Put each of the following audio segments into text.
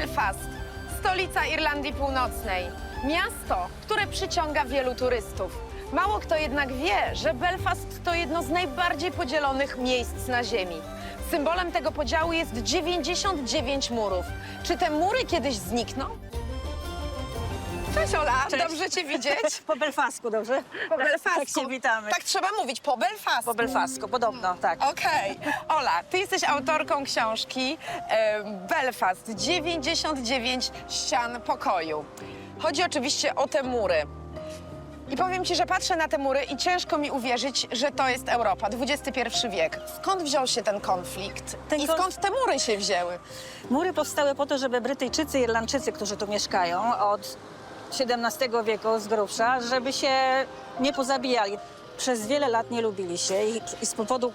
Belfast, stolica Irlandii Północnej. Miasto, które przyciąga wielu turystów. Mało kto jednak wie, że Belfast to jedno z najbardziej podzielonych miejsc na Ziemi. Symbolem tego podziału jest 99 murów. Czy te mury kiedyś znikną? Cześć Ola, Cześć. dobrze Cię widzieć. Po belfasku, dobrze? Po Belfastku. Tak się witamy. Tak trzeba mówić, po Belfastku. Po belfasku, podobno, tak. Okej. Ola, ty jesteś autorką książki e, Belfast 99 ścian pokoju. Chodzi oczywiście o te mury. I powiem ci, że patrzę na te mury i ciężko mi uwierzyć, że to jest Europa, XXI wiek. Skąd wziął się ten konflikt? Ten I konf- skąd te mury się wzięły? Mury powstały po to, żeby Brytyjczycy i Irlandczycy, którzy tu mieszkają od XVII wieku z grubsza, żeby się nie pozabijali. Przez wiele lat nie lubili się i, i z powodu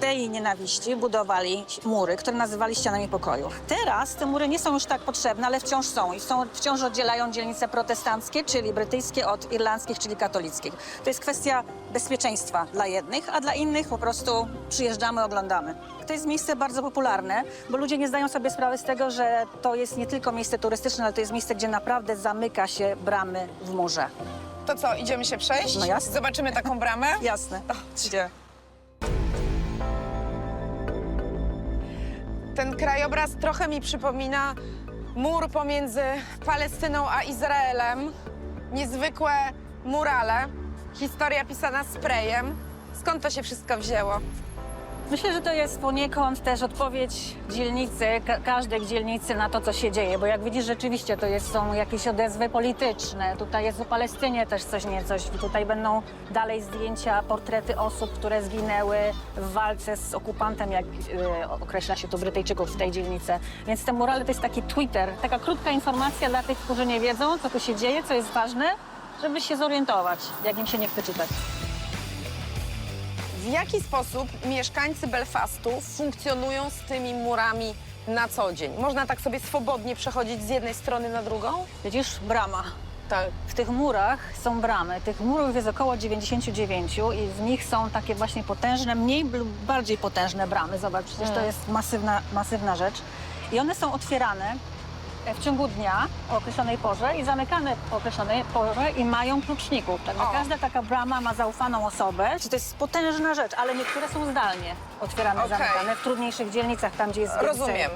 tej nienawiści budowali mury, które nazywali ścianami pokoju. Teraz te mury nie są już tak potrzebne, ale wciąż są i są, wciąż oddzielają dzielnice protestanckie, czyli brytyjskie od irlandzkich, czyli katolickich. To jest kwestia bezpieczeństwa dla jednych, a dla innych po prostu przyjeżdżamy, oglądamy. To jest miejsce bardzo popularne, bo ludzie nie zdają sobie sprawy z tego, że to jest nie tylko miejsce turystyczne, ale to jest miejsce, gdzie naprawdę zamyka się bramy w murze. To co, idziemy się przejść? No jasne. Zobaczymy taką bramę? Jasne. Idzie. Ten krajobraz trochę mi przypomina mur pomiędzy Palestyną a Izraelem. Niezwykłe murale, historia pisana sprayem. Skąd to się wszystko wzięło? Myślę, że to jest poniekąd też odpowiedź dzielnicy, ka każdej dzielnicy na to, co się dzieje, bo jak widzisz, rzeczywiście to jest, są jakieś odezwy polityczne. Tutaj jest o Palestynie też coś nie coś. Tutaj będą dalej zdjęcia, portrety osób, które zginęły w walce z okupantem, jak e, określa się tu Brytyjczyków w tej dzielnicy. Więc te murale to jest taki Twitter, taka krótka informacja dla tych, którzy nie wiedzą, co tu się dzieje, co jest ważne, żeby się zorientować, jak im się nie chce czytać. W jaki sposób mieszkańcy Belfastu funkcjonują z tymi murami na co dzień? Można tak sobie swobodnie przechodzić z jednej strony na drugą? Widzisz, brama. Tak. W tych murach są bramy. Tych murów jest około 99 i w nich są takie właśnie potężne, mniej lub bardziej potężne bramy. Zobacz, przecież to Mm. jest masywna, masywna rzecz. I one są otwierane w ciągu dnia o określonej porze i zamykane po określonej porze i mają kluczników. Także O. każda taka brama ma zaufaną osobę. To jest potężna rzecz, ale niektóre są zdalnie otwierane, Okej. zamykane w trudniejszych dzielnicach, tam gdzie jest więcej. Rozumiem.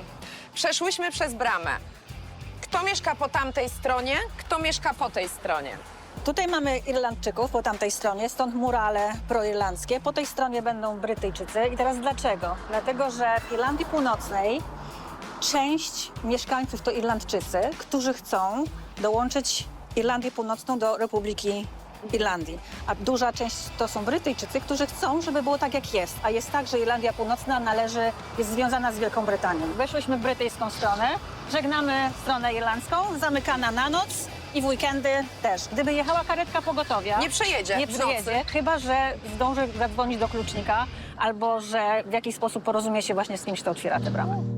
Przeszłyśmy przez bramę. Kto mieszka po tamtej stronie, kto mieszka po tej stronie? Tutaj mamy Irlandczyków po tamtej stronie, stąd murale proirlandzkie. Po tej stronie będą Brytyjczycy. I teraz dlaczego? Dlatego, że w Irlandii Północnej część mieszkańców to Irlandczycy, którzy chcą dołączyć Irlandię Północną do Republiki Irlandii. A duża część to są Brytyjczycy, którzy chcą, żeby było tak jak jest. A jest tak, że Irlandia Północna należy, jest związana z Wielką Brytanią. Weszłyśmy w brytyjską stronę, żegnamy stronę irlandzką, zamykana na noc i w weekendy też. Gdyby jechała karetka pogotowia... Nie przejedzie Nie nocy. chyba że zdąży zadzwonić do klucznika albo że w jakiś sposób porozumie się właśnie z kimś, kto otwiera tę bramę.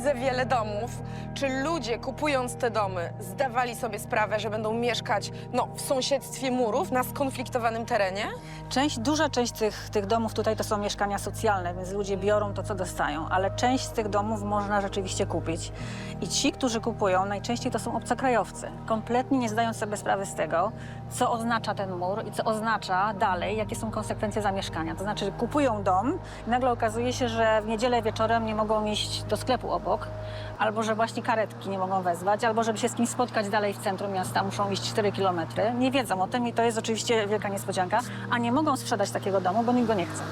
Widzę wiele domów. Czy ludzie kupując te domy zdawali sobie sprawę, że będą mieszkać no, w sąsiedztwie murów na skonfliktowanym terenie? Część, duża część tych, tych domów tutaj to są mieszkania socjalne, więc ludzie biorą to, co dostają, ale część z tych domów można rzeczywiście kupić. I ci, którzy kupują, najczęściej to są obcokrajowcy, kompletnie nie zdają sobie sprawy z tego, co oznacza ten mur i co oznacza dalej, jakie są konsekwencje zamieszkania. To znaczy, kupują dom i nagle okazuje się, że w niedzielę wieczorem nie mogą iść do sklepu obok, albo że właśnie karetki nie mogą wezwać, albo żeby się z kimś spotkać dalej w centrum miasta, muszą iść 4 kilometry. Nie wiedzą o tym i to jest oczywiście wielka niespodzianka, a nie mogą sprzedać takiego domu, bo nikt go nie chce.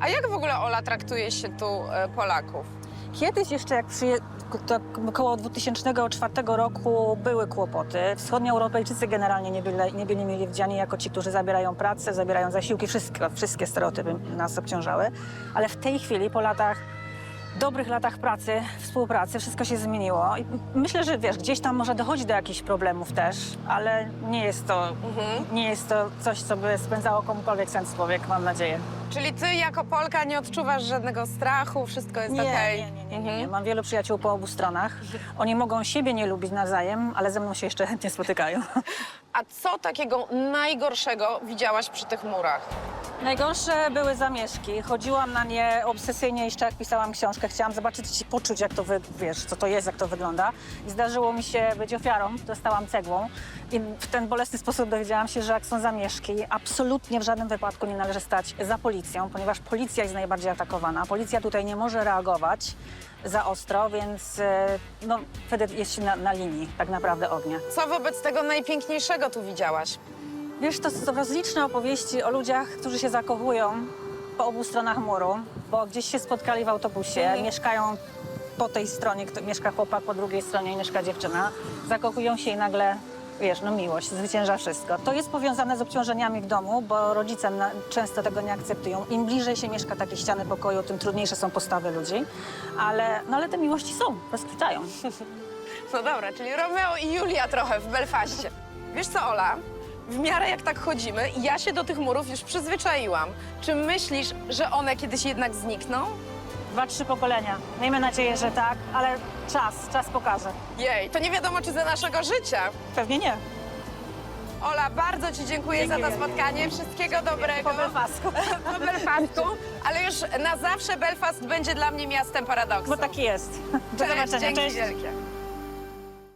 A jak w ogóle Ola traktuje się tu e, Polaków? Kiedyś jeszcze jak przyje... około 2004 roku były kłopoty. Wschodnioeuropejczycy generalnie nie byli, nie byli mili widziani jako ci, którzy zabierają pracę, zabierają zasiłki, wszystko, wszystkie stereotypy nas obciążały. Ale w tej chwili, po latach, dobrych latach pracy, współpracy, wszystko się zmieniło. I myślę, że wiesz, gdzieś tam może dochodzi do jakichś problemów też, ale nie jest to, nie jest to coś, co by spędzało komukolwiek sens człowiek, mam nadzieję. Czyli ty jako Polka nie odczuwasz żadnego strachu, wszystko jest Nie, okej? nie, nie, nie, nie, nie. Mam wielu przyjaciół po obu stronach. Oni mogą siebie nie lubić nawzajem, ale ze mną się jeszcze chętnie spotykają. A co takiego najgorszego widziałaś przy tych murach? Najgorsze były zamieszki. Chodziłam na nie obsesyjnie jeszcze jak pisałam książkę. Chciałam zobaczyć i poczuć, jak to wy, wiesz, co to jest, jak to wygląda. I zdarzyło mi się być ofiarą. Dostałam cegłą. I w ten bolesny sposób dowiedziałam się, że jak są zamieszki, absolutnie w żadnym wypadku nie należy stać za policją, ponieważ policja jest najbardziej atakowana. Policja tutaj nie może reagować za ostro, więc e, no, wtedy jest się na, na linii tak naprawdę ognia. Co wobec tego najpiękniejszego tu widziałaś? Wiesz, to są rozliczne opowieści o ludziach, którzy się zakochują po obu stronach muru, bo gdzieś się spotkali w autobusie, Mhm. mieszkają po tej stronie, kto, mieszka chłopak, po drugiej stronie mieszka dziewczyna, zakochują się i nagle, wiesz, no miłość zwycięża wszystko. To jest powiązane z obciążeniami w domu, bo rodzice na, często tego nie akceptują. Im bliżej się mieszka takie ściany pokoju, tym trudniejsze są postawy ludzi, ale, no, ale te miłości są, rozkwitają. No dobra, czyli Romeo i Julia trochę w Belfaście. Wiesz co, Ola? W miarę jak tak chodzimy, ja się do tych murów już przyzwyczaiłam. Czy myślisz, że one kiedyś jednak znikną? Dwa, trzy pokolenia. Miejmy nadzieję, że tak, ale czas, czas pokaże. Jej, to nie wiadomo, czy za naszego życia. Pewnie nie. Ola, bardzo Ci dziękuję Dzięki za to wielkie. spotkanie. Wszystkiego dobrego. Po Belfastku. Po Belfastu. Ale już na zawsze Belfast będzie dla mnie miastem paradoksu. Bo taki jest. Do Cześć, zobaczenia. dzięki Cześć. wielkie.